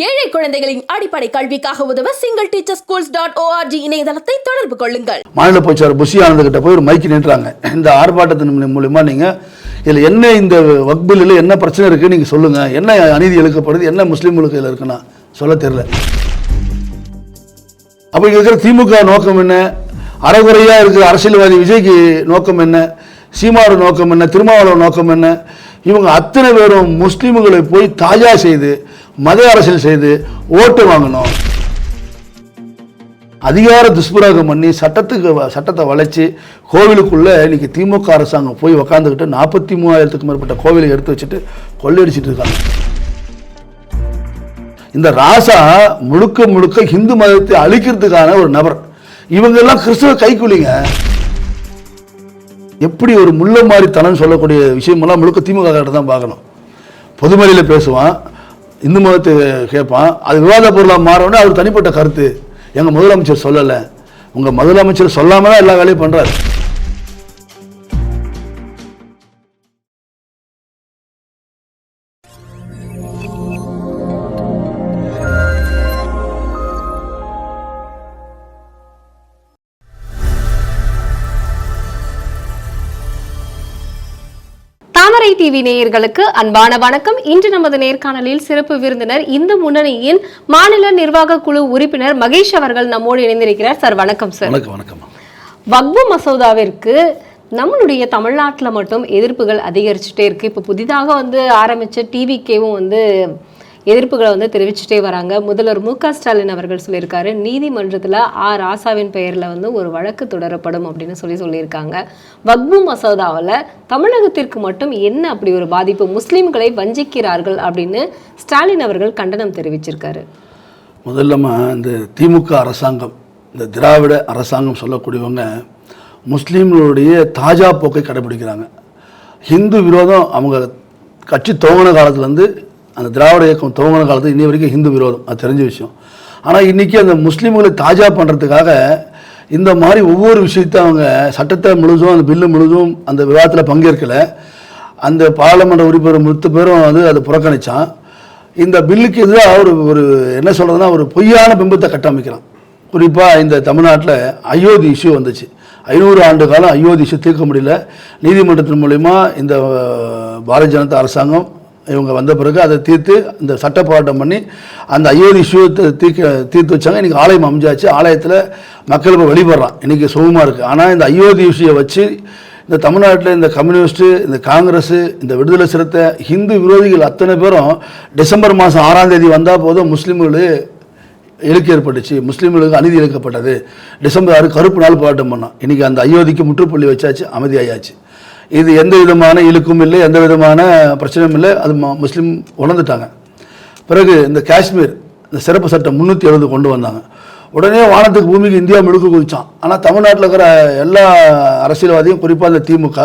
ஏழை குழந்தைகளின் அடிப்படை கல்விக்காக உதவ single teacher schools dot ORG இணையதளத்தை தொடர்பு கொள்ளுங்கள். மாநில போச்சார் புஷி ஆனந்த்கிட்ட போய் ஒரு மைக்கு நின்றாங்க. இந்த ஆர்ப்பாட்டத்தின் மூலி- மூலியமா நீங்க இதுல என்ன இந்த வக்பில் என்ன பிரச்சனை இருக்கு நீங்க சொல்லுங்க. என்ன அநீதி இழுக்கப்படுது என்ன முஸ்லீம்களுக்கு இதில் இருக்குன்னா? சொல்ல தெரியல. அப்ப இங்க இருக்கிற திமுக நோக்கம் என்ன? அறகுறையா இருக்கிற அரசியல்வாதி விஜய்க்கு நோக்கம் என்ன? சீமாவோட நோக்கம் என்ன? திருமாவளோட நோக்கம் என்ன? இவங்க அத்தனை பேரும் முஸ்லீம்களை போய் தாஜா செய்து மத அரசியல் செய்து ஓட்டு வாங்கணும். அதிகார துஷ்பிரயோகம் பண்ணி சட்டத்துக்கு வ- சட்டத்தை வளைச்சு கோவிலுக்குள்ள இன்னைக்கு திமுக அரசாங்கம் போய் உக்காந்துக்கிட்டு நாற்பத்தி மூவாயிரத்துக்கு மேற்பட்ட கோவிலை எடுத்து வச்சுட்டு கொள்ளையடிச்சிட்டு இருக்காங்க. இந்த ராசா முழுக்க முழுக்க இந்து மதத்தை அழிக்கிறதுக்கான ஒரு நபர். இவங்க எல்லாம் கிறிஸ்துவ கைக்குலிங்க. எப்படி ஒரு முள்ள மாதிரி தனம் சொல்லக்கூடிய விஷயமெல்லாம் முழுக்க திமுக கிட்ட தான் பார்க்கணும். பொதுமறையில் பேசுவான் இந்து மதத்தை கேட்பான் அது விவாத பொருளாக மாறவுடனே அவர் தனிப்பட்ட கருத்து. எங்கள் முதலமைச்சர் சொல்லலை. உங்கள் முதலமைச்சர் சொல்லாம தான் எல்லா வேலையும் பண்ணுறாரு டிவி நேயர்களுக்கு அன்பான வணக்கம். இன்று நமது நேர்காணலில் சிறப்பு விருந்தினர் இந்து முன்னணியின் மாநில நிர்வாக குழு உறுப்பினர் மகேஷ் அவர்கள் நம்மோடு இணைந்திருக்கிறார். சார் வணக்கம் சார். வணக்கம் வக்பு மசோதாவிற்கு நம்மளுடைய தமிழ்நாட்டுல மட்டும் எதிர்ப்புகள் அதிகரிச்சுட்டே இருக்கு. இப்போ புதிதாக வந்து ஆரம்பிச்ச டிவிகேவும் வந்து எதிர்ப்புகளை வந்து தெரிவிச்சுட்டே வராங்க. முதல்வர் மு க ஸ்டாலின் அவர்கள் சொல்லியிருக்காரு நீதிமன்றத்தில் ஆ. ராசாவின் பெயரில் வந்து ஒரு வழக்கு தொடரப்படும் அப்படின்னு சொல்லி சொல்லியிருக்காங்க. வக்பு மசோதாவில் தமிழகத்திற்கு மட்டும் என்ன அப்படி ஒரு பாதிப்பு? முஸ்லீம்களை வஞ்சிக்கிறார்கள் அப்படின்னு ஸ்டாலின் அவர்கள் கண்டனம் தெரிவிச்சிருக்காரு. முதல்லமா இந்த திமுக அரசாங்கம் இந்த திராவிட அரசாங்கம் சொல்லக்கூடியவங்க முஸ்லீம்களுடைய தாஜா போக்கை கடைபிடிக்கிறாங்க. ஹிந்து விரோதம் அவங்க கட்சி துவங்கின காலத்துலேருந்து அந்த திராவிட இயக்கம் துவங்கின காலத்து இன்னி வரைக்கும் ஹிந்து விரோதம். அது தெரிஞ்ச விஷயம். ஆனால் இன்றைக்கி அந்த முஸ்லீம்களை தாஜா பண்ணுறதுக்காக இந்த மாதிரி ஒவ்வொரு விஷயத்தையும் அவங்க சட்டத்தை முழுதும் அந்த பில்லு முழுதும் அந்த விவாதத்தில் பங்கேற்கலை. அந்த பாராளுமன்ற உறுப்பினர் முத்து பேரும் வந்து அதை புறக்கணித்தான் இந்த பில்லுக்கு எதிராக ஒரு ஒரு என்ன சொல்கிறதுனா ஒரு பொய்யான பிம்பத்தை கட்டமைக்கிறான். குறிப்பாக இந்த தமிழ்நாட்டில் அயோத்தி இஷ்யூ வந்துச்சு. ஐநூறு ஆண்டு காலம் அயோத்தி இஷ்யூ தீர்க்க முடியல. நீதிமன்றத்தின் மூலிமா இந்த பாரதிய ஜனதா அரசாங்கம் இவங்க வந்த பிறகு அதை தீர்த்து இந்த சட்ட போராட்டம் பண்ணி அந்த ஐயோதி இஷ்யூ தீர்க்க தீர்த்து வச்சாங்க. இன்றைக்கி ஆலயம் அமைஞ்சாச்சு. ஆலயத்தில் மக்கள் இப்போ வெளிப்படுறான் இன்றைக்கி சுகமாக இருக்குது ஆனால் இந்த அயோத்தி இஷ்யூவை வச்சு இந்த தமிழ்நாட்டில் இந்த கம்யூனிஸ்ட்டு இந்த காங்கிரஸ் இந்த விடுதலை சிறுத்தை ஹிந்து விரோதிகள் அத்தனை பேரும் டிசம்பர் மாதம் ஆறாம் தேதி வந்தால் போதும் முஸ்லீம்கள் இழுக்கு ஏற்பட்டுச்சு. முஸ்லீம்களுக்கு அநீதி இழுக்கப்பட்டது. டிசம்பர் ஆறு கருப்பு நாள் போராட்டம் பண்ணோம். இன்றைக்கி அந்த அயோத்திக்கு முற்றுப்புள்ளி வச்சாச்சு. அமைதியாயாச்சு. இது எந்த விதமான இழுக்கும் இல்லை எந்த விதமான பிரச்சனையும் இல்லை. அது முஸ்லீம் உணர்ந்துட்டாங்க. பிறகு இந்த காஷ்மீர் இந்த சிறப்பு சட்டம் முந்நூற்றி எழுபது கொண்டு வந்தாங்க. உடனே வானத்துக்கு பூமிக்கு இந்தியா முழுக்க குதிச்சான். ஆனால் தமிழ்நாட்டில் இருக்கிற எல்லா அரசியல்வாதியும் குறிப்பாக இந்த திமுக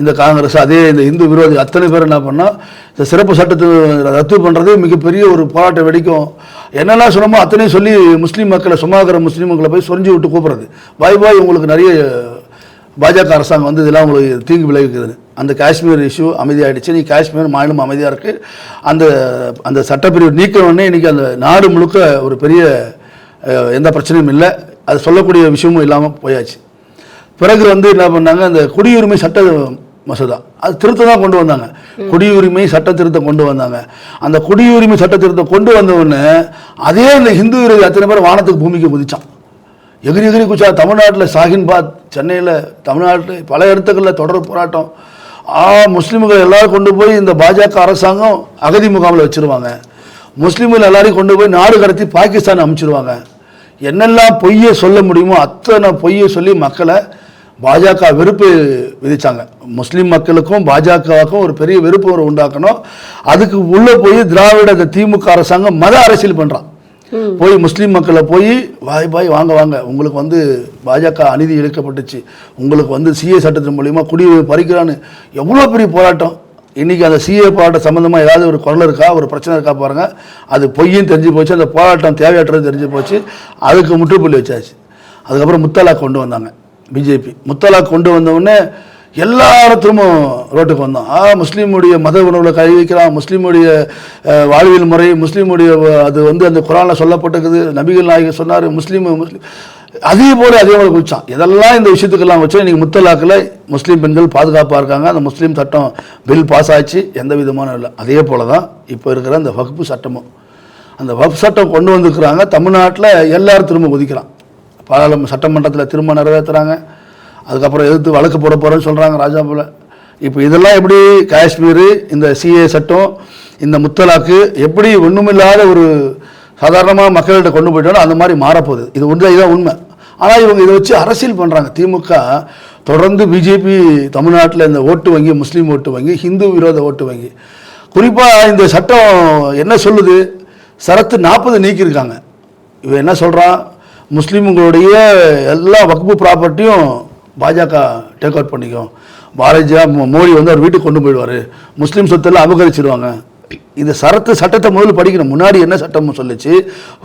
இந்த காங்கிரஸ் அதே இந்த இந்து விரோதி அத்தனை பேர் என்ன பண்ணால் இந்த சிறப்பு சட்டத்தை ரத்து பண்ணுறது மிகப்பெரிய ஒரு போராட்டம் வெடிக்கும். என்னெல்லாம் சொன்னமோ அத்தனையும் சொல்லி முஸ்லீம் மக்களை சும்மாக்கிற முஸ்லீம் மக்களை போய் சொரிஞ்சு விட்டு கூப்பிட்றது. பாய் பாய் உங்களுக்கு நிறைய பாஜக அரசாங்கம் வந்து இதெல்லாம் உங்களுக்கு தீங்கு விளைவிக்குது. அந்த காஷ்மீர் இஷ்யூ அமைதியாயிடுச்சு. நீ காஷ்மீர் மாநிலம் அமைதியாக இருக்குது அந்த அந்த சட்டப்பிரிவு நீக்க உடனே இன்றைக்கி அந்த நாடு முழுக்க ஒரு பெரிய எந்த பிரச்சனையும் இல்லை. அது சொல்லக்கூடிய விஷயமும் இல்லாமல் போயாச்சு. பிறகு வந்து என்ன பண்ணாங்க? அந்த குடியுரிமை சட்ட மசோதா. அது திருத்தம் தான் கொண்டு வந்தாங்க. குடியுரிமை சட்ட திருத்தம் கொண்டு வந்தாங்க. அந்த குடியுரிமை சட்ட திருத்தம் கொண்டு வந்த உடனே அதே அந்த ஹிந்து அத்தனை பேர் வானத்துக்கு பூமிக்கு குதிச்சான். எகிரி எகிரி குச்சா தமிழ்நாட்டில் சாகின்பாத் சென்னையில் தமிழ்நாட்டில் பல இடத்துக்களில் தொடர் போராட்டம். ஆ முஸ்லீம்கள் எல்லோரும் கொண்டு போய் இந்த பாஜக அரசாங்கம் அகதி முகாமில் வச்சிருவாங்க. முஸ்லீம்கள் எல்லாரையும் கொண்டு போய் நாடு கடத்தி பாகிஸ்தான் அமைச்சிருவாங்க என்னெல்லாம் பொய்யை சொல்ல முடியுமோ அத்தனை பொய்யை சொல்லி மக்களை பாஜக வெறுப்பு விதித்தாங்க முஸ்லீம் மக்களுக்கும் பாஜகவுக்கும் ஒரு பெரிய வெறுப்பு உண்டாக்கணும் அதுக்கு உள்ளே போய் திராவிட திமுக அரசாங்கம் மத அரசியல் பண்ணுறான் போய் முஸ்லீம் மக்களை போய் வாய் பாய் வாங்க வாங்க. உங்களுக்கு வந்து பாஜக அநீதி இழுக்கப்பட்டுச்சு உங்களுக்கு வந்து சிஏ சட்டத்தின் மூலிமா குடியுரிமை பறிக்கிறான்னு எவ்வளோ பெரிய போராட்டம்? இன்றைக்கி அந்த சிஏ போராட்டம் சம்மந்தமாக ஏதாவது ஒரு குரல் இருக்கா? ஒரு பிரச்சனை இருக்கா பாருங்கள் அது பொய்யும் தெரிஞ்சு போச்சு அந்த போராட்டம் தேவையற்றது தெரிஞ்சு போச்சு. அதுக்கு முற்றுப்புள்ளி வச்சாச்சு. அதுக்கப்புறம் முத்தலாக் கொண்டு வந்தாங்க. பிஜேபி முத்தலாக் கொண்டு வந்தவுடனே எல்லாரும் திரும்ப ரோட்டுக்கு வந்தோம். ஆ முஸ்லீமுடைய மத உணவுல கை வைக்கிறான் முஸ்லீமுடைய வாழ்வியல் முறை முஸ்லீமுடைய அது வந்து அந்த குரானில் சொல்லப்பட்டிருக்குது நபிகள் நாயகர் சொன்னார் முஸ்லீம் முஸ்லீம் அதே போல அதே போல குதிச்சான் இதெல்லாம் இந்த விஷயத்துக்கெல்லாம் வச்சு இன்றைக்கி முத்தலாக்கில் முஸ்லீம் பெண்கள் பாதுகாப்பாக இருக்காங்க. அந்த முஸ்லீம் சட்டம் பில் பாஸ் ஆச்சு எந்த விதமான இல்லை. அதே போல தான் இப்போ இருக்கிற அந்த வகுப்பு சட்டமும். அந்த வகுப்பு சட்டம் கொண்டு வந்திருக்கிறாங்க. தமிழ்நாட்டில் எல்லாரும் திரும்ப குதிக்கிறான். பாராளுமன்ற சட்டமன்றத்தில் திரும்ப நிறைவேற்றுறாங்க அதுக்கப்புறம் எதிர்த்து வழக்கு போட போகிறேன்னு சொல்கிறாங்க ராஜாபுல இப்போ இதெல்லாம் எப்படி காஷ்மீர் இந்த சிஏ சட்டம் இந்த முத்தலாக்கு எப்படி ஒன்றுமில்லாத ஒரு சாதாரணமாக மக்கள்கிட்ட கொண்டு போயிட்டாலும் அந்த மாதிரி மாறப்போகுது. இது ஒன்று இதுதான் உண்மை. ஆனால் இவங்க இதை வச்சு அரசியல் பண்ணுறாங்க திமுக தொடர்ந்து பிஜேபி தமிழ்நாட்டில் இந்த ஓட்டு வங்கி முஸ்லீம் ஓட்டு வங்கி ஹிந்து விரோத ஓட்டு வங்கி. குறிப்பாக இந்த சட்டம் என்ன சொல்லுது? சரத்து நாற்பது நீக்கியிருக்காங்க. இவன் என்ன சொல்கிறான் முஸ்லீம்களுடைய எல்லா வக்பு ப்ராப்பர்ட்டியும் பாஜக டேக் அவுட் பண்ணிக்கும். பாரதியா மோ- மோடி வந்து அவர் வீட்டுக்கு கொண்டு போயிடுவார். முஸ்லீம் சொத்தெல்லாம் அபகரிச்சிருவாங்க. இது சரத்து சட்டத்தை முதல்ல படிக்கணும். முன்னாடி என்ன சட்டம் சொல்லிச்சு.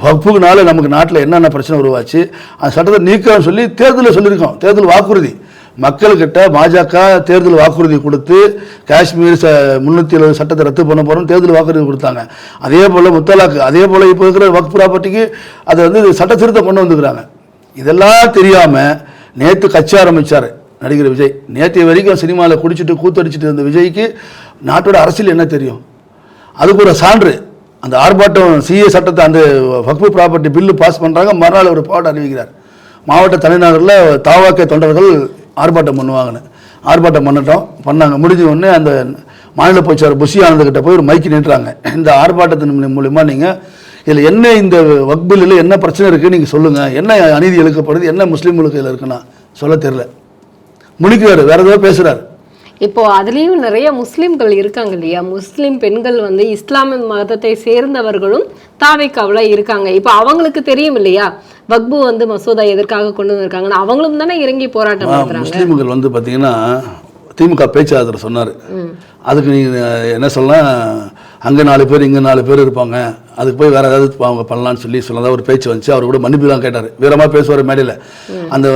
வகுப்புனால நமக்கு நாட்டில் என்னென்ன பிரச்சனை உருவாச்சு. அந்த சட்டத்தை நீக்கணும்னு சொல்லி தேர்தலில் சொல்லியிருக்கோம். தேர்தல் வாக்குறுதி. மக்கள்கிட்ட பாஜக தேர்தல் வாக்குறுதி கொடுத்து காஷ்மீர் ச முந்நூற்றி எழுபது சட்டத்தை ரத்து பண்ண போகிறோம் தேர்தல் வாக்குறுதி கொடுத்தாங்க. அதே போல் முத்தலாக்கு அதே போல் இப்போ இருக்கிற வக்ஃப் ப்ராப்பர்ட்டிக்கு அதை வந்து சட்ட திருத்தம் கொண்டு வந்துக்கிறாங்க இதெல்லாம் தெரியாமல் நேற்று கட்சி ஆரம்பித்தார் நடிகர் விஜய். நேற்று வரைக்கும் சினிமாவில் குடிச்சிட்டு கூத்தடிச்சிட்டு இருந்த விஜய்க்கு நாட்டோட அரசியல் என்ன தெரியும்? அதுக்கு ஒரு சான்று. அந்த ஆர்ப்பாட்டம் சிஏ சட்டத்தை அந்த வக்ஃபு ப்ராப்பர்ட்டி பில்லு பாஸ் பண்ணுறாங்க மறுநாள் ஒரு பாடம் அறிவிக்கிறார். மாவட்ட தலைநகரில் தாவாக்க தொண்டர்கள் ஆர்ப்பாட்டம் பண்ணுவாங்கன்னு. ஆர்ப்பாட்டம் பண்ணிட்டோம். பண்ணாங்க. முடிஞ்ச உடனே அந்த மாநில பொதுச்சார் புஷி ஆனந்துக்கிட்ட போய் ஒரு மைக்கு நின்றாங்க. இந்த ஆர்ப்பாட்டத்தின் மூலியமாக நீங்கள் இதில் என்ன இந்த வக்பில்லில் என்ன பிரச்சனை இருக்குது நீங்கள் சொல்லுங்கள் என்ன அநீதி இழுக்கப்படுது என்ன முஸ்லீம்களுக்கு இதில் இருக்குன்னா? சொல்ல தெரில முடிக்கிறாரு வேற ஏதோ பேசுகிறாரு இப்போ அதுலயும் நிறைய முஸ்லிம்கள் இருக்காங்க இல்லையா? முஸ்லிம் பெண்கள் வந்து இஸ்லாமிய மதத்தை சேர்ந்தவர்களும் தாவைக்காவில் இருக்காங்க. இப்போ அவங்களுக்கு தெரியும் இல்லையா? வக்பு வந்து மசோதா எதற்காக கொண்டு வந்திருக்காங்கன்னு. அவங்களும் தானே இறங்கி போராட்டம் நடத்துறாங்க. முஸ்லீம்கள் வந்து பார்த்தீங்கன்னா திமுக பேச்சாளர் சொன்னார். அதுக்கு நீங்கள் என்ன சொல்லலாம்? அங்கே நாலு பேர் இங்கே நாலு பேர் இருப்பாங்க. அதுக்கு போய் வேறு ஏதாவது அவங்க பண்ணலாம்னு சொல்லி சொன்னதா ஒரு பேச்சு வந்துச்சு. அவர் கூட மன்னிப்புலாம் கேட்டார். வீரமாக பேசுவார் மேடையில். அந்த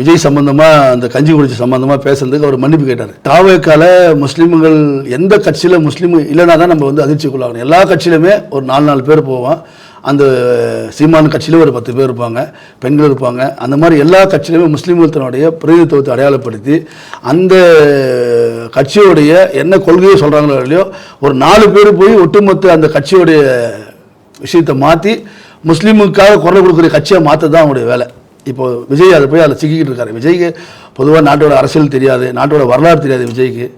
விஜய் சம்பந்தமாக அந்த கஞ்சி குடிச்சு சம்பந்தமாக பேசுறதுக்கு அவர் மன்னிப்பு கேட்டார். தாவேக்கால முஸ்லீம்கள் எந்த கட்சியில் முஸ்லீம் இல்லைனா தான் நம்ம வந்து அதிர்ச்சிக்குள்ளாகணும். எல்லா கட்சியிலுமே ஒரு நாலு நாலு பேர் போவோம். அந்த சீமான கட்சியில் ஒரு பத்து பேர் இருப்பாங்க பெண்கள் இருப்பாங்க. அந்த மாதிரி எல்லா கட்சியிலுமே முஸ்லீம்கள் தன்னுடைய பிரதிநிதித்துவத்தை அடையாளப்படுத்தி அந்த கட்சியோடைய என்ன கொள்கையை சொல்கிறாங்களோ இல்லையோ ஒரு நாலு பேர் போய் ஒட்டுமொத்த அந்த கட்சியோடைய விஷயத்தை மாற்றி முஸ்லீமுக்காக குரல் கொடுக்குற கட்சியை மாற்ற தான் அவங்களுடைய வேலை. இப்போ விஜய் அதை போய் அதில் சிக்கிக்கிட்டு இருக்காரு. விஜய்க்கு பொதுவாக நாட்டோட அரசியல் தெரியாது நாட்டோட வரலாறு தெரியாது விஜய்க்கு.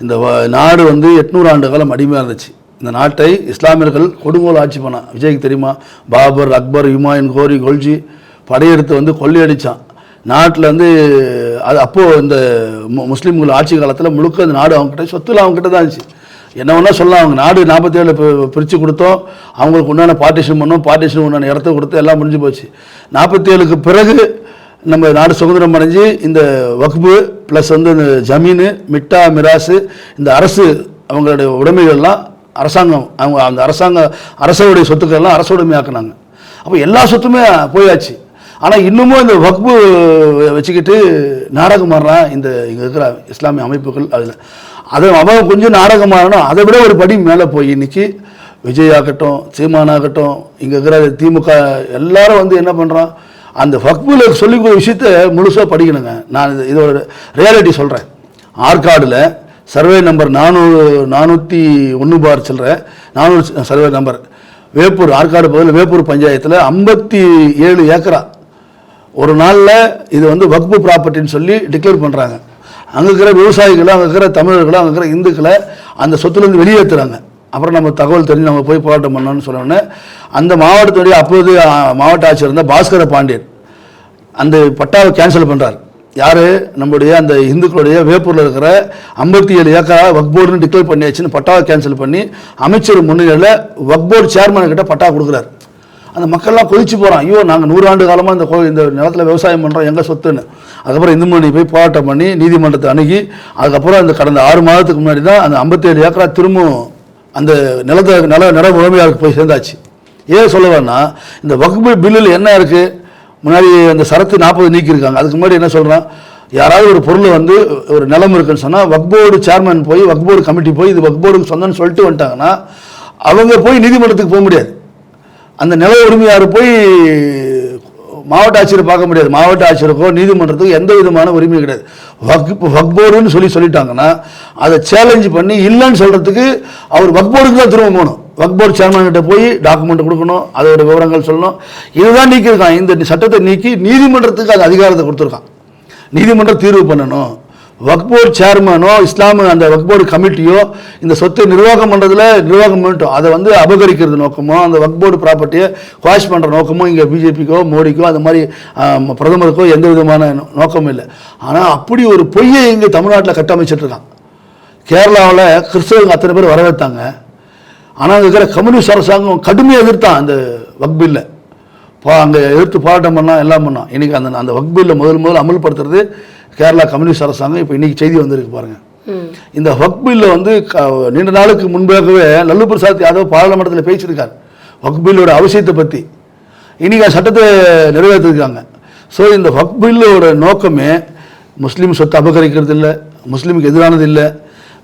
இந்த வ- நாடு வந்து எட்நூறு ஆண்டு காலம் அடிமையாக இருந்துச்சு. இந்த நாட்டை இஸ்லாமியர்கள் கொடுங்கோல் ஆட்சி பண்ணான் விஜய்க்கு தெரியுமா? பாபர் அக்பர் ஹுமாயின் கோரி கொல்ஜி படையெடுத்து வந்து கொள்ளையடிச்சான். நாட்டில் வந்து அது அப்போது இந்த மு- முஸ்லீம்கள் ஆட்சி காலத்தில் முழுக்க அந்த நாடு அவங்ககிட்ட சொத்துல அவங்ககிட்ட தான் இருந்துச்சு. என்ன வேணால் சொல்லலாம். அவங்க நாடு நாற்பத்தேழு பிரித்து கொடுத்தோம். அவங்களுக்கு உண்டான பார்ட்டிஷன் பண்ணோம். பார்ட்டிஷன் உண்டான இடத்த கொடுத்து எல்லாம் முடிஞ்சு போச்சு. நாற்பத்தேழுக்கு பிறகு நம்ம நாடு சுதந்திரம் அடைஞ்சு இந்த வக்பு ப்ளஸ் வந்து இந்த ஜமீனு மிட்டா மிராசு இந்த அரசு அவங்களுடைய உடைமைகள்லாம் அரசாங்கம் அவங்க அந்த அரசாங்க அரசோடைய சொத்துக்கள்லாம் அரசு ஆக்குனாங்க. அப்போ எல்லா சொத்துமே போயாச்சு. ஆனால் இன்னமும் இந்த வக்பு வச்சுக்கிட்டு நாடகம் ஆடுறான் இந்த இங்கே இருக்கிற இஸ்லாமிய அமைப்புகள் அதில். அதை அவன் கொஞ்சம் நாடகம் ஆடணும் அதை விட ஒரு படி மேலே போய் இன்றைக்கி விஜய் ஆகட்டும் சீமான் இங்கே இருக்கிற திமுக எல்லாரும் வந்து என்ன பண்ணுறான் அந்த வக்புல சொல்லிக் கொடுத்த விஷயத்த முழுசாக படிக்கணுங்க. நான் இது இதோட ரியாலிட்டி சொல்கிறேன் ஆற்காடில் சர்வே நம்பர் நானூறு நானூற்றி ஒன்று பார் சொல்கிறேன் நானூறு சர்வே நம்பர். வேப்பூர் ஆற்காடு பகுதியில் வேப்பூர் பஞ்சாயத்தில் ஐம்பத்தி ஏழு ஏக்கரா. ஒரு நாளில் இது வந்து வக்பு ப்ராப்பர்ட்டின்னு சொல்லி டிக்ளேர் பண்ணுறாங்க அங்கே இருக்கிற விவசாயிகளை அங்கே இருக்கிற தமிழர்களை அங்கே இருக்கிற இந்துக்களை அந்த சொத்துலேருந்து வெளியேற்றுறாங்க அப்புறம் நம்ம தகவல் தெரிஞ்சு நம்ம போய் போராட்டம் பண்ணோம்னு சொன்னோன்னே அந்த மாவட்டத்துடைய அப்போது மாவட்ட ஆட்சியர் இருந்த பாஸ்கர பாண்டியன். அந்த பட்டாவை கேன்சல் பண்ணுறார் யார்? நம்முடைய அந்த இந்துக்களுடைய வேப்பூரில் இருக்கிற ஐம்பத்தி ஏழு ஏக்கரா வக்போர்டுன்னு டிக்ளேர் பண்ணியாச்சுன்னு பட்டாவை கேன்சல் பண்ணி அமைச்சர் முன்னிலையில் வக்போர்டு சேர்மன் கிட்ட பட்டா கொடுக்குறாரு. அந்த மக்கள்லாம் கொதிச்சு போகிறான் ஐயோ நாங்கள் நூறாண்டு காலமாக இந்த கோ இந்த நிலத்தில் விவசாயம் பண்ணுறோம் எங்கள் சொத்துன்னு. அதுக்கப்புறம் இந்து மணி போய் போராட்டம் பண்ணி நீதிமன்றத்தை அணுகி அதுக்கப்புறம் அந்த கடந்த ஆறு மாதத்துக்கு முன்னாடி தான் அந்த ஐம்பத்தேழு ஏக்கரா திரும்பவும் அந்த நிலத்தை நில நில உரிமையாளருக்கு போய் சேர்ந்தாச்சு. ஏன் சொல்லுவேன்னா இந்த வகுப்பு பில்லில் என்ன இருக்குது முன்னாடி அந்த சரத்து நாற்பது நீக்கியிருக்காங்க. அதுக்கு முன்னாடி என்ன சொல்கிறான் யாராவது ஒரு பொருளை வந்து ஒரு நிலம் இருக்குன்னு சொன்னால் வக்போர்டு சேர்மன் போய் வக்போர்டு கமிட்டி போய் இது வக்போர்டுக்கு சொந்தம்னு சொல்லிட்டு வந்துட்டாங்கன்னா அவங்க போய் நீதிமன்றத்துக்கு போக முடியாது. அந்த நில உரிமையார் போய் மாவட்ட ஆட்சியர் பார்க்க முடியாது. மாவட்ட ஆட்சியருக்கோ நீதிமன்றத்துக்கோ எந்த விதமான உரிமையும் கிடையாது. வக் வக்போர்டுன்னு சொல்லி சொல்லிட்டாங்கன்னா அதை சேலஞ்சு பண்ணி இல்லைன்னு சொல்கிறதுக்கு அவர் வக்போர்டுக்கு தான் திரும்ப போகணும். வக்போர்டு சேர்மன் கிட்ட போய் டாக்குமெண்ட் கொடுக்கணும் அதோட விவரங்கள் சொல்லணும். இதுதான் நீக்கியிருக்கான். இந்த சட்டத்தை நீக்கி நீதிமன்றத்துக்கு அது அதிகாரத்தை கொடுத்துருக்கான். நீதிமன்றம் தீர்வு பண்ணணும். வக்போர்டு சேர்மனோ இஸ்லாம அந்த வக்போர்டு கமிட்டியோ இந்த சொத்தை நிர்வாகம் பண்ணுறதுல நிர்வாகம் பண்ணிட்டோம். அதை வந்து அபகரிக்கிறது நோக்கமோ அந்த வக்போர்டு ப்ராப்பர்ட்டியை குவாஷ் பண்ணுற நோக்கமோ இங்கே பிஜேபிக்கோ மோடிக்கோ அந்த மாதிரி பிரதமருக்கோ எந்த விதமான நோக்கமும் இல்லை. ஆனால் அப்படி ஒரு பொய்யை இங்கே தமிழ்நாட்டில் கட்டமைச்சிட்ருக்கான் கேரளாவில் கிறிஸ்தவங்க அத்தனை பேர் வரவேற்றாங்க. ஆனால் அங்கே இருக்கிற கம்யூனிஸ்ட் அரசாங்கம் கடுமையாக எதிர்த்தான் அந்த வக்பில்லை. பா அங்கே எதிர்த்து போராட்டம் பண்ணால் எல்லாம் பண்ணோம் இன்றைக்கி அந்த அந்த வக்பில்லை முதல் முதல் அமல்படுத்துறது கேரளா கம்யூனிஸ்ட் அரசாங்கம். இப்போ இன்றைக்கி செய்தி வந்திருக்கு பாருங்கள் இந்த வக்பில்லை வந்து நீண்ட நாளுக்கு முன்பாகவே லல்லு பிரசாத் யாதவ் பாராளுமன்றத்தில் பேசியிருக்கார். வக்பில்லோட அவசியத்தை பற்றி இன்றைக்கி அந்த சட்டத்தை நிறைவேற்றிருக்காங்க. ஸோ இந்த வக்பில்லோட நோக்கமே முஸ்லீம் சொத்தை அபகரிக்கிறது இல்லை முஸ்லீமுக்கு எதிரானது இல்லை.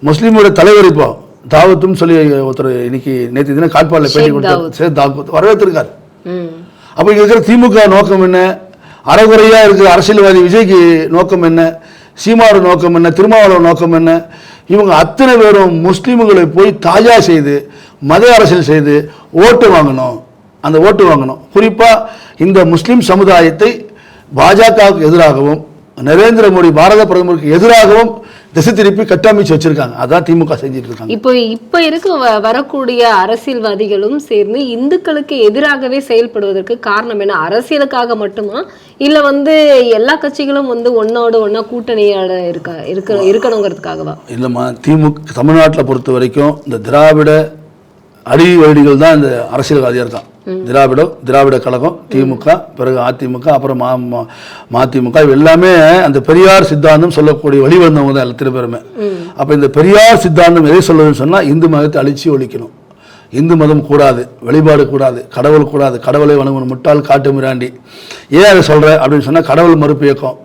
முஸ்லீமோட தலைவர் இப்போ தாவத்தும் சொல்லி ஒருத்தர் இன்னைக்கு நேற்று தினம் காட்பாடில் பேட்டி கொடுத்தார். சேத் தாவத். வரவேற்றிருக்கார். அப்போ இங்கே இருக்கிற திமுக நோக்கம் என்ன? அறகுறையாக இருக்கிற அரசியல்வாதி விஜய்க்கு நோக்கம் என்ன? சீமாவோட நோக்கம் என்ன? திருமாவளவன் நோக்கம் என்ன? இவங்க அத்தனை பேரும் முஸ்லீம்களை போய் தாஜா செய்து மத அரசியல் செய்து ஓட்டு வாங்கணும். அந்த ஓட்டு வாங்கணும். குறிப்பாக இந்த முஸ்லீம் சமுதாயத்தை பாஜகவுக்கு எதிராகவும் நரேந்திர மோடி பாரத பிரதமருக்கு எதிராகவும் திசை திருப்பி கட்டமைச்சு வச்சிருக்காங்க. அதான் திமுக செஞ்சுட்டு இருக்காங்க இப்போ இப்ப இருக்க வரக்கூடிய அரசியல்வாதிகளும் சேர்ந்து இந்துக்களுக்கு எதிராகவே செயல்படுவதற்கு காரணம் என்ன? அரசியலுக்காக மட்டுமா? இல்ல வந்து எல்லா கட்சிகளும் வந்து ஒன்னோட ஒன்னா கூட்டணியோட இருக்க இருக்க இருக்கணுங்கிறதுக்காகவா? இல்லைம்மா திமுக தமிழ்நாட்டில் பொறுத்த வரைக்கும் இந்த திராவிட அடிவடிகள் தான் இந்த அரசியல்வாதியாக இருக்கான் திராவிடம் திராவிட கழகம் திமுக பிறகு அதிமுக அப்புறம் மா மதிமுக எல்லாமே அந்த பெரியார் சித்தாந்தம் சொல்லக்கூடிய வழிவந்தவங்க தான் எல்லா பேருமே அப்போ இந்த பெரியார் சித்தாந்தம் எதை சொல்லுதுன்னு சொன்னால் இந்து மதத்தை அழிச்சு ஒழிக்கணும். இந்து மதம் கூடாது வழிபாடு கூடாது கடவுள் கூடாது கடவுளை வணங்கணும் முட்டாள் காட்டு மிராண்டி. ஏன் அதை சொல்கிற அப்படின்னு சொன்னால் கடவுள் மறுப்பு இயக்கம்.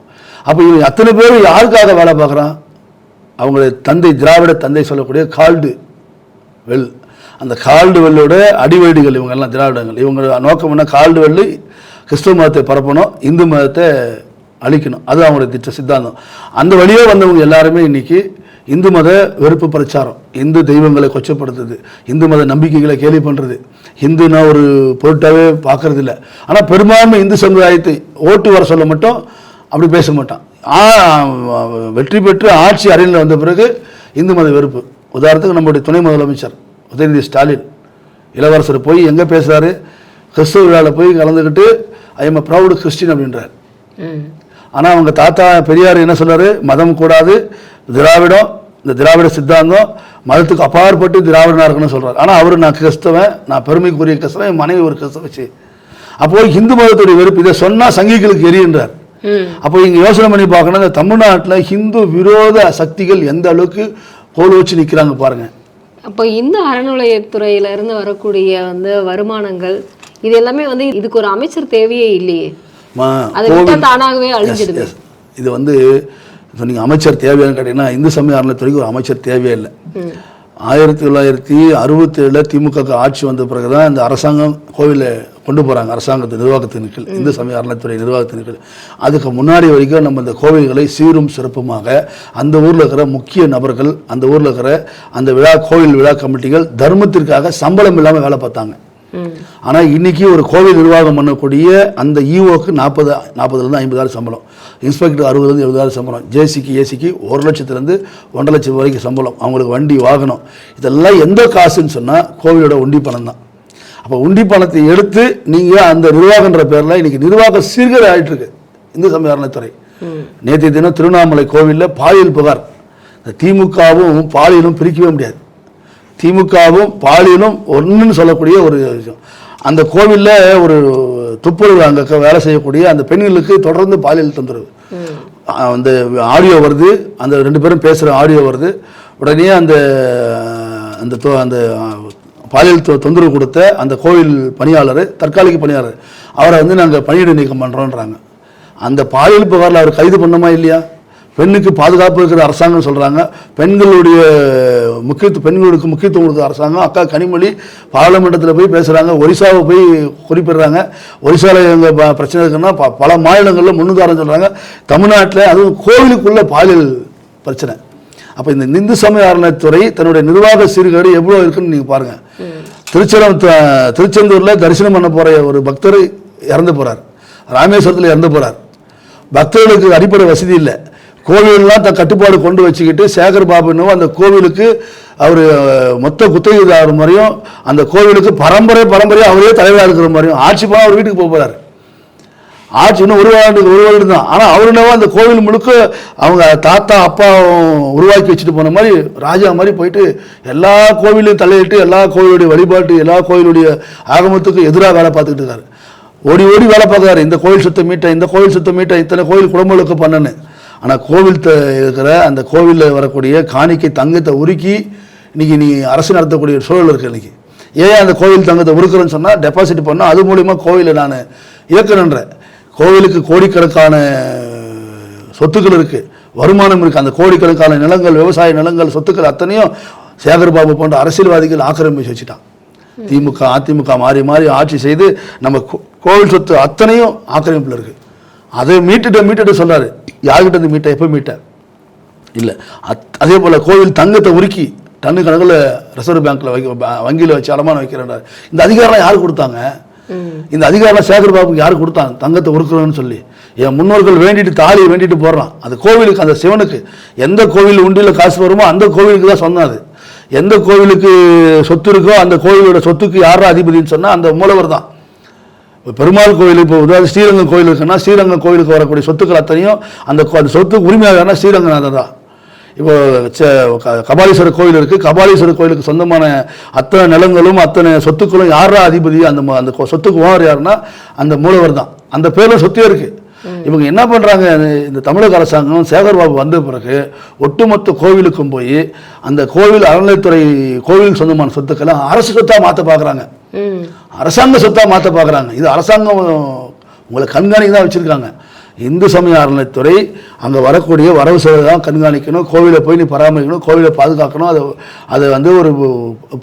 அப்போ இவங்க அத்தனை பேரும் யாருக்காக வேலை பார்க்குறான்? அவங்களுடைய தந்தை திராவிட தந்தை சொல்லக்கூடிய கால்டு வெல். அந்த கால்டுவெல்லோட வெல்லோட இவங்கெல்லாம் திராவிடங்கள். இவங்க நோக்கம் என்ன? கால்டுவெல்லு கிறிஸ்துவ மதத்தை பரப்பணும் இந்து மதத்தை அழிக்கணும். அது அவங்களுடைய திட்ட சித்தாந்தம். அந்த வழியே வந்தவங்க எல்லாருமே இன்னைக்கு இந்து மத வெறுப்பு பிரச்சாரம். இந்து தெய்வங்களை கொச்சப்படுத்துது. இந்து மத நம்பிக்கைகளை கேலி பண்ணுறது இந்துனா ஒரு பொருட்டாகவே பார்க்கறது இல்லை ஆனால் பெரும்பான்மை இந்து சமுதாயத்தை ஓட்டு வர சொல்ல மட்டும் அப்படி பேச மாட்டான். வெற்றி பெற்று ஆட்சி அறையில் வந்த பிறகு இந்து மத வெறுப்பு. உதாரணத்துக்கு நம்முடைய துணை முதலமைச்சர். உதயநிதி ஸ்டாலின் இளவரசர் போய் எங்கே பேசுகிறாரு கிறிஸ்துவ விழாவில் போய் கலந்துக்கிட்டு ஐ எம் ப்ரௌடு கிறிஸ்டின் அப்படின்றார். ஆனால் அவங்க தாத்தா பெரியார் என்ன சொல்றாரு மதம் கூடாது திராவிடம் இந்த திராவிட சித்தாந்தம் மதத்துக்கு அப்பாற்பட்டு திராவிடனா இருக்கணும்னு சொல்றாரு. ஆனால் அவர் நான் கிறிஸ்தவன் நான் பெருமைக்குரிய கிறிஸ்தவன் என் மனைவி ஒரு கிறிஸ்தவச்சு அப்போ இந்து மதத்துடைய வெறுப்பு இதை சொன்னால் சங்கிகளுக்கு எரியுன்றார். அப்போ இங்கே யோசனை பண்ணி பார்க்கணும் இந்த தமிழ்நாட்டில் ஹிந்து விரோத சக்திகள் எந்த அளவுக்கு கோல் வச்சு நிற்கிறாங்க பாருங்க. அப்போ இந்த அறநிலையத்துறையில இருந்து வரக்கூடிய வந்து வருமானங்கள் இது எல்லாமே வந்து இதுக்கு ஒரு அமைச்சர் தேவையே இல்லையே. அதை விட்டா தானாகவே அழிஞ்சிடுது. இது வந்து நீங்கள் அமைச்சர் தேவையான்னு கேட்டீங்கன்னா இந்து சமய அறநிலையத்துறைக்கு ஒரு அமைச்சர் தேவையே இல்லை. ஆயிரத்தி தொள்ளாயிரத்தி அறுபத்தேழில் திமுக ஆட்சி வந்த பிறகு தான் இந்த அரசாங்கம் கோவிலை கொண்டு போகிறாங்க அரசாங்கத்து நிர்வாகத்தின் கீழ் இந்து சமய அறநிலைத்துறை நிர்வாகத்தின் கீழ் அதுக்கு முன்னாடி வரைக்கும் நம்ம இந்த கோவில்களை சீரும் சிறப்புமாக அந்த ஊரில் இருக்கிற முக்கிய நபர்கள் அந்த ஊரில் இருக்கிற அந்த விழா கோவில் விழா கமிட்டிகள் தர்மத்திற்காக சம்பளம் இல்லாமல் வேலை பார்த்தாங்க. ஆனால் இன்னைக்கு ஒரு கோவில் நிர்வாகம் பண்ணக்கூடிய அந்த இஓக்கு நாற்பது நாற்பதுலேருந்து ஐம்பதாயிரம் சம்பளம். இன்ஸ்பெக்டர் அறுபதுலேருந்து எழுபதாயிரம் சம்பளம். ஜேசிக்கு ஏசிக்கு ஒரு லட்சத்துலேருந்து ஒன்றரை லட்சம் வரைக்கும் சம்பளம். அவங்களுக்கு வண்டி வாகனம். இதெல்லாம் எந்த காசுன்னு சொன்னால் கோவிலோட உண்டி பணம் தான். அப்போ உண்டி பணத்தை எடுத்து நீங்கள் அந்த நிர்வாகன்ற பேரில் இன்னைக்கு நிர்வாக சீர்கேடு ஆகிட்டுருக்கு இந்து சமயத்துறை அறநிலைத்துறை நேற்றைய தினம் திருவண்ணாமலை கோவிலில் பாலியல் புகார். இந்த திமுகவும் பாலியலும் பிரிக்கவே முடியாது. திமுகவும் பாலியலும் ஒன்றுன்னு சொல்லக்கூடிய ஒரு விஷயம். அந்த கோவிலில் ஒரு துப்புரவு அங்கே வேலை செய்யக்கூடிய அந்த பெண்களுக்கு தொடர்ந்து பாலியல் தொந்தரவு. அந்த ஆடியோ வருது. அந்த ரெண்டு பேரும் பேசுகிற ஆடியோ வருது. உடனே அந்த அந்த தொ- அந்த பாலியல் தொ- தொந்தரவு கொடுத்த அந்த கோவில் பணியாளர் தற்காலிக பணியாளர் அவரை வந்து நாங்கள் பணியிட நீக்கம் பண்ணுறோன்றாங்க அந்த பாலியல் புகாரில் அவர் கைது பண்ணோமா இல்லையா? பெண்ணுக்கு பாதுகாப்பு இருக்கிற அரசாங்கம் சொல்கிறாங்க பெண்களுடைய முக்கியத்துவம் பெண்களுக்கு முக்கியத்துவம் கொடுக்குற அரசாங்கம் அக்கா கனிமொழி பாராளுமன்றத்தில் போய் பேசுகிறாங்க ஒரிசாவை போய் குறிப்பிடுறாங்க. ஒரிசாவில் எங்கள் பிரச்சனை இருக்குன்னா பல மாநிலங்களில் முன்னுதாரணம் சொல்கிறாங்க தமிழ்நாட்டில் அதுவும் கோவிலுக்குள்ளே பாலியல் பிரச்சனை. அப்போ இந்த இந்து சமய அறநிலைத்துறை தன்னுடைய நிர்வாக சீர்கேடு எவ்வளோ இருக்குன்னு நீங்கள் பாருங்கள் திருச்சரம் த- திருச்செந்தூரில் தரிசனம் பண்ண போகிற ஒரு பக்தர் இறந்து போகிறார் ராமேஸ்வரத்தில் இறந்து போகிறார் பக்தர்களுக்கு அடிப்படை வசதி இல்லை. கோவிலெல்லாம் தன் கட்டுப்பாடு கொண்டு வச்சுக்கிட்டு சேகர் பாபுன்னு அந்த கோவிலுக்கு அவர் மொத்த குத்தகைதார் மாதிரியும் அந்த கோவிலுக்கு பரம்பரை பரம்பரையாக அவரே தலைவராக இருக்கிற மாதிரியும் ஆட்சி போனால் அவர் வீட்டுக்கு போக போகிறார் ஆட்சி இன்னும் ஒரு ஆண்டுக்கு ஒரு வருடம் தான். ஆனால் அவர் என்னவோ அந்த கோவில் முழுக்க அவங்க தாத்தா அப்பா உருவாக்கி வச்சுட்டு போன மாதிரி ராஜா மாதிரி போயிட்டு எல்லா கோவிலையும் தலையிட்டு எல்லா கோவிலுடைய வழிபாட்டு எல்லா கோவிலுடைய ஆகமத்துக்கு எதிராக வேலை பார்த்துக்கிட்டு இருக்காரு. ஓடி ஓடி வேலை பார்க்குறாரு. இந்த கோவில் சுத்தம் மீட்டேன் இந்த கோவில் சுத்தம் மீட்டேன் இத்தனை கோவில் குடும்பங்களுக்கு பண்ணனு ஆனால் கோவில் இருக்கிற அந்த கோவிலில் வரக்கூடிய காணிக்கை தங்கத்தை உருக்கி இன்னைக்கு நீ அரசு நடத்தக்கூடிய சூழல் இருக்கு இன்றைக்கி ஏன் அந்த கோவில் தங்கத்தை உருக்குறேன்னு சொன்னால் டெபாசிட் பண்ணால் அது மூலிமா கோவிலை நான் இயக்கணுன்றேன் கோவிலுக்கு கோடிக்கணக்கான சொத்துக்கள் இருக்குது வருமானம் இருக்குது அந்த கோடிக்கணக்கான நிலங்கள் விவசாய நிலங்கள் சொத்துக்கள் அத்தனையும் சேகர் பாபு போன்ற அரசியல்வாதிகள் ஆக்கிரமிச்சு வச்சுட்டான். திமுக அதிமுக மாறி மாறி ஆட்சி செய்து நம்ம கோ- கோவில் சொத்து அத்தனையும் ஆக்கிரமிப்பில் இருக்குது அதை மீட்டுட்டு மீட்டுட்டு சொல்றாரு யார்கிட்ட இருந்து மீட்ட? எப்போ மீட்ட? இல்லை. அத் அதே போல் கோவில் தங்கத்தை உருக்கி டன்னு கணக்கில் ரிசர்வ் பேங்க்கில் வைக்க வங்கியில் வச்சு அடமானம் வைக்கிறேன் இந்த அதிகாரம் யார் கொடுத்தாங்க? இந்த அதிகாரம் சேகர் பாபுக்கு யார் கொடுத்தாங்க? தங்கத்தை உருக்குறோன்னு சொல்லி. என் முன்னோர்கள் வேண்டிட்டு தாலியை வேண்டிட்டு போடுறான். அது கோவிலுக்கு அந்த சிவனுக்கு. எந்த கோவில் உண்டியில் காசு வருமோ அந்த கோவிலுக்கு தான் சொன்னது அது எந்த கோவிலுக்கு சொத்து இருக்கோ அந்த கோவிலோட சொத்துக்கு யாரா அதிபதின்னு சொன்னால் அந்த மூலவர் தான். பெருமாள் கோயில் இப்போ உதாரணம் ஸ்ரீரங்கம் கோயில் இருக்குன்னா ஸ்ரீரங்கம் கோயிலுக்கு வரக்கூடிய சொத்துக்கள் அத்தனையும் அந்த அந்த சொத்துக்கு உரிமையாளர்னா ஸ்ரீரங்கநாதர் தான். இப்போ க- கபாலீஸ்வரர் கோயில் இருக்குது கபாலீஸ்வரர் கோயிலுக்கு சொந்தமான அத்தனை நிலங்களும் அத்தனை சொத்துக்களும் யாரா அதிபதி அந்த அந்த சொத்துக்கு ஓனர் யாருன்னா அந்த மூலவர் தான். அந்த பேரில் சொத்தே இருக்குது இவங்க என்ன பண்ணுறாங்க இந்த தமிழக அரசாங்கம் சேகர்பாபு வந்த பிறகு ஒட்டுமொத்த கோவிலுக்கும் போய் அந்த கோவில் அறநிலைத்துறை கோவில் சொந்தமான சொத்துக்களை அரசு சொத்தாக மாற்ற பார்க்குறாங்க அரசாங்க சொத்தா மாற்ற பார்க்குறாங்க இது அரசாங்கம் உங்களை கண்காணிக்க தான் வச்சுருக்காங்க. இந்து சமய அறநிலைத்துறை அங்கே வரக்கூடிய வரவு செலவு தான் கண்காணிக்கணும். கோவிலை போய் நீ பராமரிக்கணும். கோவிலை பாதுகாக்கணும். அதை அதை வந்து ஒரு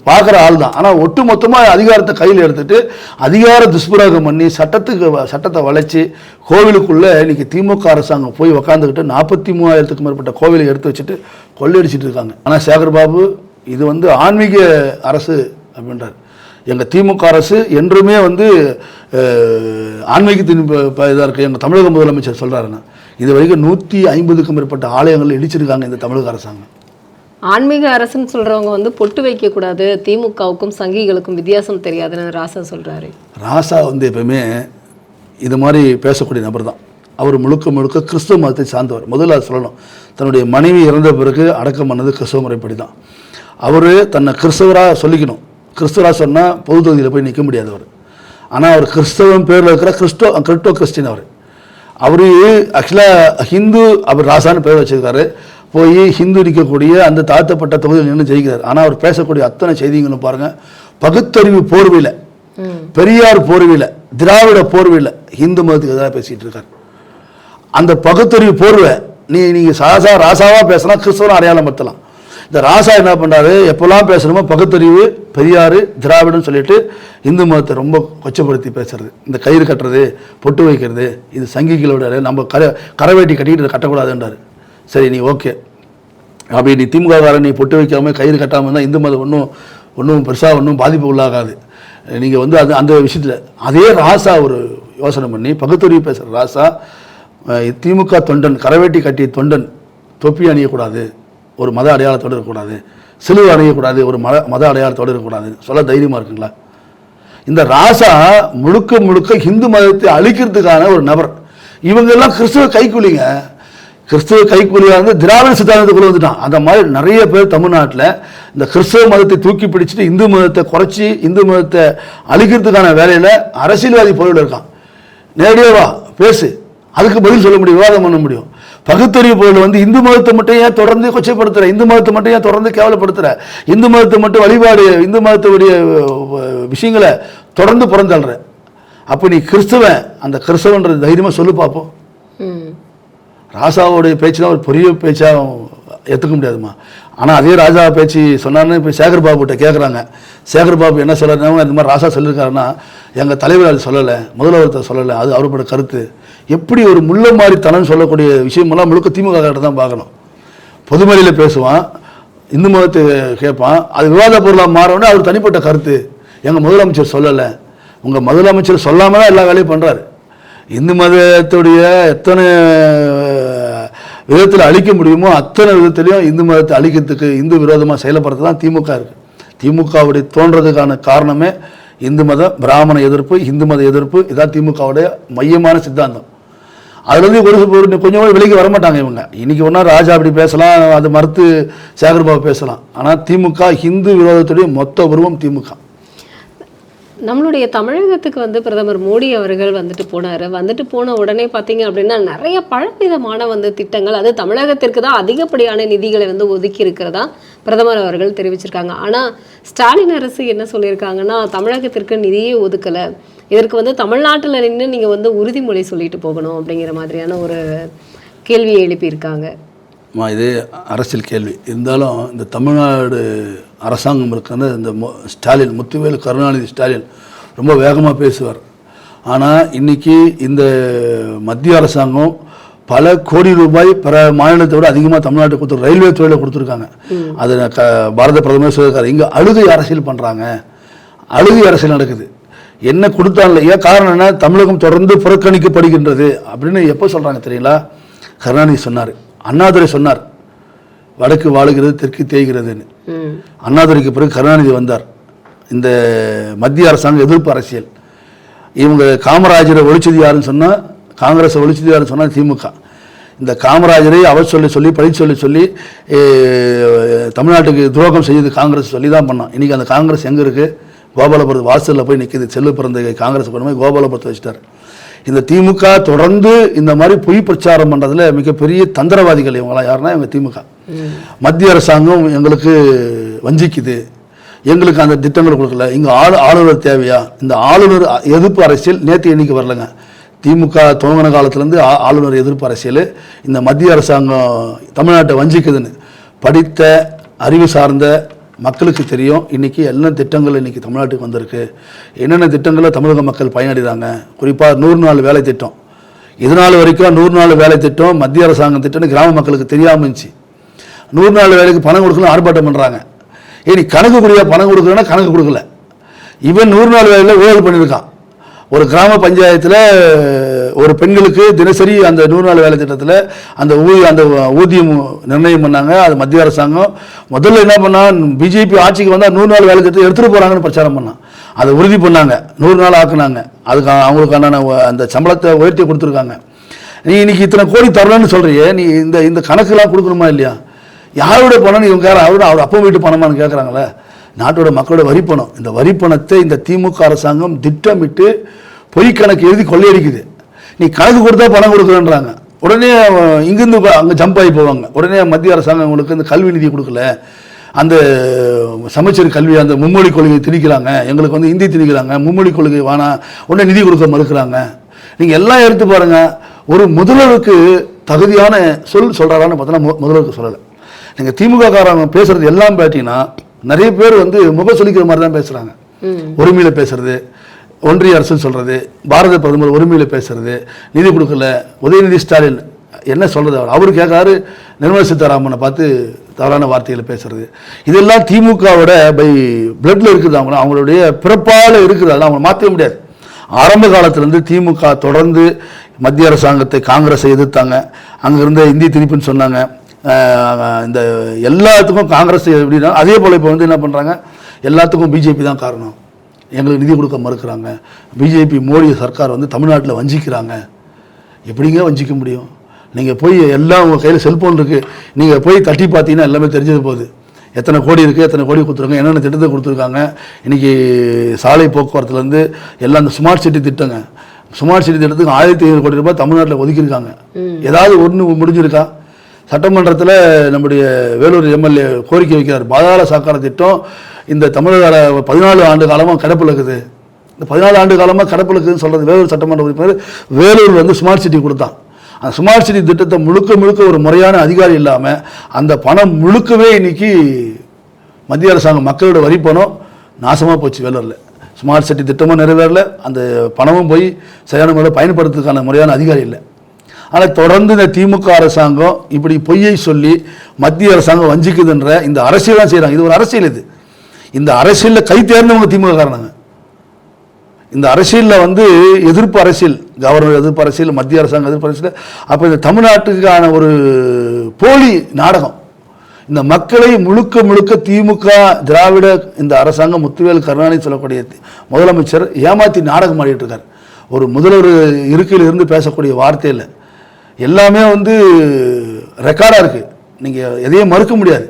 பார்க்குற ஆள் தான். ஆனால் ஒட்டு மொத்தமாக அதிகாரத்தை கையில் எடுத்துட்டு அதிகார துஷ்பிரயோகம் பண்ணி சட்டத்துக்கு வ- சட்டத்தை வளைச்சி கோவிலுக்குள்ளே இன்றைக்கி திமுக அரசாங்கம் போய் உக்காந்துக்கிட்டு நாற்பத்தி மூவாயிரத்துக்கும் மேற்பட்ட கோவிலை எடுத்து வச்சுட்டு கொள்ளையடிச்சிட்டு இருக்காங்க. ஆனால் சேகர் பாபு இது வந்து ஆன்மீக அரசு அப்படின்றார். எங்கள் திமுக அரசு என்றுமே வந்து ஆன்மீகத்தின் இதாக இருக்குது எங்கள் தமிழக முதலமைச்சர் சொல்கிறாருன்னா இது வரைக்கும் நூற்றி ஐம்பதுக்கும் மேற்பட்ட ஆலயங்கள் இடிச்சிருக்காங்க இந்த தமிழக அரசாங்கம். ஆன்மீக அரசுன்னு சொல்றவங்க வந்து பொட்டு வைக்க கூடாது திமுகவுக்கும் சங்கிகளுக்கும் வித்தியாசம் தெரியாதுன்னு ராசா சொல்றாரு. ராசா வந்து எப்பவுமே இது மாதிரி பேசக்கூடிய நபர் தான். அவர் முழுக்க முழுக்க கிறிஸ்துவ மதத்தை சார்ந்தவர். முதல்ல அது சொல்லணும். தன்னுடைய மனைவி இறந்த பிறகு அடக்கம் பண்ணது கிறிஸ்தவ முறைப்படி தான் அவர் தன்னை கிறிஸ்தவராக சொல்லிக்கணும். கிறிஸ்தவராக சொன்னால் பொது தொகுதியில் போய் நிற்க முடியாது அவர். ஆனால் அவர் கிறிஸ்தவம் பேரில் இருக்கிற கிறிஸ்டோ கிறிஸ்டோ கிறிஸ்டின் அவர். அவர் ஆக்சுவலாக ஹிந்து அவர் ராசான்னு பேர் வச்சிருக்காரு. போய் ஹிந்து நிற்கக்கூடிய அந்த தாழ்த்தப்பட்ட தொகுதியில் நின்று ஜெயிக்கிறார். ஆனால் அவர் பேசக்கூடிய அத்தனை செய்திகளும் பாருங்கள் பகுத்தறிவு போர்வையில் பெரியார் போர்வையில் திராவிட போர்வையில் இந்து மதத்துக்கு எதிராக பேசிகிட்டு இருக்கார். அந்த பகுத்தறிவு போர்வை நீ நீங்கள் சாசா ராசாவாக பேசினா கிறிஸ்தவனை அடையாளம் படுத்தலாம் இந்த ராசா என்ன பண்ணுறாரு எப்போல்லாம் பேசணுமோ பகுத்தறிவு பெரியார் திராவிடன்னு சொல்லிட்டு இந்து மதத்தை ரொம்ப கொச்சப்படுத்தி பேசுறது. இந்த கயிறு கட்டுறது பொட்டு வைக்கிறது இது சங்கிகளோட நம்ம கர கரவேட்டி கட்டிக்கிட்டு கட்டக்கூடாதுன்றார் கட்டக்கூடாதுன்றாரு. சரி நீ ஓகே. அப்படி நீ திமுககாரன் நீ பொட்டு வைக்காம கயிறு கட்டாமல் இருந்தால் இந்து மதம் ஒன்றும் ஒன்றும் பெருசாக ஒன்றும் பாதிப்பு உள்ளாகாது. நீங்கள் வந்து அது அந்த விஷயத்தில் அதே ராசா ஒரு யோசனை பண்ணி பகுத்தறிவு பேசுகிற ராசா திமுக தொண்டன் கரவேட்டி கட்டிய தொண்டன் தொப்பி அணியக்கூடாது. ஒரு மத அடையாளத்தோடு இருக்கக்கூடாது. சிலுவை அடையக்கூடாது ஒரு மத மத அடையாளத்தோடு இருக்கக்கூடாது. சொல்ல தைரியமாக இருக்குங்களா? இந்த ராசா முழுக்க முழுக்க இந்து மதத்தை அழிக்கிறதுக்கான ஒரு நபர். இவங்கெல்லாம் கிறிஸ்துவ கைக்கூலிங்க. கிறிஸ்துவ கைக்கூலியாக இருந்து திராவிட சித்தாந்தத்துக்குள்ளே வந்துட்டான். அந்த மாதிரி நிறைய பேர் தமிழ்நாட்டில் இந்த கிறிஸ்துவ மதத்தை தூக்கி பிடிச்சிட்டு இந்து மதத்தை குறைச்சி இந்து மதத்தை அழிக்கிறதுக்கான வேலையில் அரசியல்வாதி பொருள் இருக்கான். நேரடியாக வா பேசு. அதுக்கு பதில் சொல்ல முடியும் விவாதம் பண்ண முடியும். பகுத்தறிவு பொருள் வந்து இந்து மதத்தை மட்டும் ஏன் தொடர்ந்து கொச்சைப்படுத்துற? இந்து மதத்தை மட்டும் ஏன் தொடர்ந்து கேவலப்படுத்துற? இந்து மதத்தை மட்டும் வழிபாடு இந்து மதத்துடைய விஷயங்களை தொடர்ந்து புறந்தள்ளுற. அப்போ நீ கிறிஸ்தவன் அந்த கிறிஸ்தவன்றது தைரியமாக சொல்லு பார்ப்போம் ராசாவுடைய பேச்சு தான் ஒரு பெரிய பேச்சாக ஏற்றுக்க முடியாதுமா ஆனால் அதே ராஜா பேச்சு சொன்னார்னு இப்போ சேகர் பாபுகிட்ட கேட்குறாங்க சேகர் பாபு என்ன சொல்கிறாங்க இந்த மாதிரி ராசா சொல்லியிருக்காருன்னா எங்கள் தலைவர் அது சொல்லலை முதல்வர்கிட்ட சொல்லலை அது அவரோட கருத்து. எப்படி ஒரு முள்ள மாதிரி தனம் சொல்லக்கூடிய விஷயமெல்லாம் முழுக்க திமுக கிட்ட தான் பார்க்கணும். பொதுமொழியில் பேசுவான் இந்து மதத்தை கேட்பான் அது விவாத பொருளாக மாறோன்னே அவர் தனிப்பட்ட கருத்து. எங்கள் முதலமைச்சர் சொல்லலை. உங்கள் முதலமைச்சர் சொல்லாமல் தான் எல்லா வேலையும் பண்ணுறாரு இந்து மதத்துடைய எத்தனை விதத்தில் அழிக்க முடியுமோ அத்தனை விதத்திலையும் இந்து மதத்தை அழிக்கிறதுக்கு இந்து விரோதமாக செயல்படுறது தான் திமுக இருக்குது திமுகவுடைய தோன்றதுக்கான காரணமே இந்து மத பிராமண எதிர்ப்பு இந்து மத எதிர்ப்பு இதான் திமுகவுடைய மையமான சித்தாந்தம். அதுலேருந்து ஒரு ஒரு கொஞ்சம் கூட விலைக்கு வரமாட்டாங்க இவங்க. இன்றைக்கி ஒன்றா ராஜா அப்படி பேசலாம் அது மறுத்து சேகர்பாபு பேசலாம். ஆனால் திமுக ஹிந்து விரோதத்துடைய மொத்த உருவம் திமுக. நம்மளுடைய தமிழகத்துக்கு வந்து பிரதமர் மோடி அவர்கள் வந்துட்டு போனார். வந்துட்டு போன உடனே பார்த்தீங்க அப்படின்னா நிறைய பலவிதமான வந்து திட்டங்கள் அது தமிழகத்திற்கு தான் அதிகப்படியான நிதிகளை வந்து ஒதுக்கி இருக்கிறதா பிரதமர் அவர்கள் தெரிவிச்சிருக்காங்க. ஆனால் ஸ்டாலின் அரசு என்ன சொல்லியிருக்காங்கன்னா தமிழகத்திற்கு நிதியே ஒதுக்கலை. இதற்கு வந்து தமிழ்நாட்டில் நின்று நீங்கள் வந்து உறுதிமொழி சொல்லிட்டு போகணும் அப்படிங்கிற மாதிரியான ஒரு கேள்வியை எழுப்பியிருக்காங்க. இது அரசியல் கேள்வி. இருந்தாலும் இந்த தமிழ்நாடு அரசாங்கம் இருக்கிற இந்த மு- ஸ்டாலின் முத்துவேல் கருணாநிதி ஸ்டாலின் ரொம்ப வேகமாக பேசுவார். ஆனால் இன்னைக்கு இந்த மத்திய அரசாங்கம் பல கோடி ரூபாய் பிற மாநிலத்தை விட அதிகமாக தமிழ்நாட்டுக்கு கொடுத்து ரயில்வே துறையில் கொடுத்துருக்காங்க. அது க பாரத பிரதமர் சொல்லியிருக்காரு. இங்கே அழுகை அரசியல் பண்ணுறாங்க அழுகை அரசியல் நடக்குது. என்ன கொடுத்தாங்க ஏன் காரணம் என்ன? தமிழகம் தொடர்ந்து புறக்கணிக்கப்படுகின்றது அப்படின்னு எப்போ சொல்கிறாங்க தெரியுங்களா? கருணாநிதி சொன்னார். அண்ணாதுரை சொன்னார். வடக்கு வாழுகிறது தெற்கு தேய்கிறதுன்னு. அண்ணாதுரைக்கு பிறகு கருணாநிதி வந்தார். இந்த மத்திய அரசாங்க எதிர்ப்பு அரசியல். இவங்க காமராஜரை ஒழிச்சது யாருன்னு சொன்னால் காங்கிரஸை ஒழிச்சது யாருன்னு சொன்னால் திமுக. இந்த காமராஜரை அவர் சொல்லி சொல்லி பழி சொல்லி சொல்லி தமிழ்நாட்டுக்கு துரோகம் செய்யுது காங்கிரஸ் சொல்லி தான் பண்ணோம். இன்றைக்கி அந்த காங்கிரஸ் எங்கே இருக்குது கோபாலபுரத்து வாசலில் போய் நிற்கிது செல்லு பிறந்த காங்கிரஸ் கொண்டு கோபாலபுரத்தை வச்சுட்டார். இந்த திமுக தொடர்ந்து இந்த மாதிரி பொய் பிரச்சாரம் பண்ணுறதுல மிகப்பெரிய தந்திரவாதிகள் இவங்களாம் யாருன்னா இவங்க திமுக. மத்திய அரசாங்கம் எங்களுக்கு வஞ்சிக்குது. எங்களுக்கு அந்த திட்டங்கள் கொடுக்கல. இங்கே ஆளு ஆளுநர் தேவையா? இந்த ஆளுநர் எதிர்ப்பு அரசியல் நேற்று இன்னைக்கு வரலங்க. திமுக துவங்கின காலத்துலேருந்து ஆளுநர் எதிர்ப்பு அரசியல் இந்த மத்திய அரசாங்கம் தமிழ்நாட்டை வஞ்சிக்குதுன்னு. படித்த அறிவு சார்ந்த மக்களுக்கு தெரியும். இன்னைக்கு எல்லா திட்டங்கள் இன்றைக்கி தமிழ்நாட்டுக்கு வந்திருக்கு. என்னென்ன திட்டங்களை தமிழக மக்கள் பயனடைகிறாங்க குறிப்பாக நூறு நாள் வேலை திட்டம். இது நாள் வரைக்கும் நூறு நாள் வேலை திட்டம் மத்திய அரசாங்கம் திட்டம்னு கிராம மக்களுக்கு தெரியாமல் இருந்துச்சு. நூறு நாள் வேலைக்கு பணம் கொடுக்கணும் ஆர்ப்பாட்டம் பண்ணுறாங்க இனி கணக்கு கொடுயா பணம் கொடுக்குறேன்னா கணக்கு கொடுக்கல. இவன் நூறு நாள் வேலையில் ஊழல் பண்ணியிருக்கான். ஒரு கிராம பஞ்சாயத்தில் ஒரு பெண்களுக்கு தினசரி அந்த நூறு நாள் வேலை திட்டத்தில் அந்த ஊ அந்த ஊதியம் நிர்ணயம் பண்ணாங்க. அது மத்திய அரசாங்கம். முதல்ல என்ன பண்ணால் பிஜேபி ஆட்சிக்கு வந்தால் நூறு நாள் வேலை திட்டத்தை எடுத்துகிட்டு போகிறாங்கன்னு பிரச்சாரம் பண்ணான் அதை உறுதி பண்ணாங்க. நூறு நாள் ஆக்குனாங்க. அதுக்கு அவங்களுக்கான அந்த சம்பளத்தை உயர்த்தி கொடுத்துருக்காங்க. நீ இன்னைக்கு இத்தனை கோடி தரலன்னு சொல்கிறியே நீ இந்த இந்த கணக்கெல்லாம் கொடுக்கணுமா இல்லையா? யாரோட பணம் இவங்க யாரும் அவரோட அவர் அப்போ வீட்டு பணமான்னு கேட்குறாங்களே நாட்டோட மக்களோட வரி பணம். இந்த வரி பணத்தை இந்த திமுக அரசாங்கம் திட்டமிட்டு பொய்க்கணக்கு எழுதி கொள்ளையடிக்குது. நீ கணக்கு கொடுத்தா பணம் கொடுக்குறேன்றாங்க உடனே இங்கிருந்து அங்கே ஜம்ப் ஆகி போவாங்க. உடனே மத்திய அரசாங்கம் உங்களுக்கு இந்த கல்வி நிதி கொடுக்கல. அந்த சமச்சீர் கல்வி அந்த மும்மொழி கொள்கையை திணிக்கிறாங்க. எங்களுக்கு வந்து ஹிந்தி திணிக்கிறாங்க. மும்மொழி கொள்கை வேணாம் உடனே நிதி கொடுக்க மறுக்கிறாங்க. நீங்கள் எல்லாம் எடுத்து பாருங்க. ஒரு முதல்வருக்கு தகுதியான சொல் சொல்கிறாரான்னு பார்த்தோன்னா மு- முதல்வருக்கு சொல்லலை. நீங்கள் திமுக காரங்க பேசுறது எல்லாம் பார்த்தீங்கன்னா நிறைய பேர் வந்து முக சொல்லிக்கிற மாதிரி தான் பேசுகிறாங்க ஒருமையில் பேசுறது ஒன்றிய அரசுன்னு சொல்கிறது பாரத பிரதமர் ஒருமையில் பேசுறது நிதி கொடுக்கல உதயநிதி ஸ்டாலின் என்ன சொல்கிறது அவர்? அவர் கேட்காரு நிர்மலா சீதாராமனை பார்த்து தவறான வார்த்தைகளை பேசுறது. இதெல்லாம் திமுகவோட பை பிளட்டில் இருக்குது அவங்க அவங்களுடைய பிறப்பால் இருக்குது அவங்க மாற்ற முடியாது. ஆரம்ப காலத்திலேருந்து திமுக தொடர்ந்து மத்திய அரசாங்கத்தை காங்கிரஸை எதிர்த்தாங்க. அங்கே இருந்த இந்தி திணிப்புன்னு சொன்னாங்க. இந்த எல்லாத்துக்கும் காங்கிரஸ் எப்படின்னா அதே போல் இப்போ வந்து என்ன பண்ணுறாங்க எல்லாத்துக்கும் பிஜேபி தான் காரணம். எங்களுக்கு நிதி கொடுக்க மறுக்கிறாங்க. பிஜேபி மோடி சர்க்கார் வந்து தமிழ்நாட்டில் வஞ்சிக்கிறாங்க. எப்படிங்க வஞ்சிக்க முடியும்? நீங்கள் போய் எல்லாம் உங்கள் கையில் செல்ஃபோன் இருக்குது நீங்கள் போய் தட்டி பார்த்தீங்கன்னா எல்லாமே தெரிஞ்சது போகுது. எத்தனை கோடி இருக்குது எத்தனை கோடி கொடுத்துருக்காங்க என்னென்ன திட்டத்தை கொடுத்துருக்காங்க. இன்றைக்கி சாலை போக்குவரத்துலேருந்து எல்லாம் அந்த ஸ்மார்ட் சிட்டி திட்டங்க. ஸ்மார்ட் சிட்டி திட்டத்துக்கு ஆயிரத்தி ஐநூறு கோடி ரூபாய் தமிழ்நாட்டில் ஒதுக்கியிருக்காங்க. ஏதாவது ஒன்று முடிஞ்சிருக்கா? சட்டமன்றத்தில் நம்முடைய வேலூர் எம்எல்ஏ கோரிக்கை வைக்கிறார். பாதாள சாக்கார திட்டம் இந்த தமிழக பதினாலு ஆண்டு காலமாக கிடப்பில் இருக்குது இந்த பதினாலு ஆண்டு காலமாக கிடப்பில் இருக்குதுன்னு சொல்கிறது வேலூர் சட்டமன்ற உறுப்பினர் வேலூர் வந்து ஸ்மார்ட் சிட்டி கொடுத்தான். அந்த ஸ்மார்ட் சிட்டி திட்டத்தை முழுக்க முழுக்க ஒரு முறையான அதிகாரி இல்லாமல் அந்த பணம் முழுக்கவே இன்னைக்கு மத்திய அரசாங்கம் மக்களோட வரி பணம் நாசமாக போச்சு வேலூரில். ஸ்மார்ட் சிட்டி திட்டமும் நிறைவேறல. அந்த பணமும் போய் சரியான முறையில் பயன்படுத்துறதுக்கான முறையான அதிகாரி இல்லை. ஆனால் தொடர்ந்து இந்த திமுக அரசாங்கம் இப்படி பொய்யை சொல்லி மத்திய அரசாங்கம் வஞ்சிக்குதுன்ற இந்த அரசியல் தான் செய்கிறாங்க இது ஒரு அரசியல் இது. இந்த அரசியலில் கை தேர்ந்தவங்க திமுக காரணங்க இந்த அரசியலில் வந்து எதிர்ப்பு அரசியல் கவர்னர் எதிர்ப்பு அரசியல் மத்திய அரசாங்கம் எதிர்ப்பு அரசியல் அப்போ இந்த தமிழ்நாட்டுக்கான ஒரு போலி நாடகம். இந்த மக்களை முழுக்க முழுக்க திமுக திராவிட இந்த அரசாங்கம் முத்துவேல் கருணாநிதி சொல்லக்கூடிய முதலமைச்சர் ஏமாத்தி நாடகம் ஆடிட்டு இருக்கார் ஒரு முதல்வர் இருக்கையில் இருந்து பேசக்கூடிய வார்த்தையில். எல்லாமே வந்து ரெக்கார்டாக இருக்குது நீங்கள் எதையும் மறுக்க முடியாது.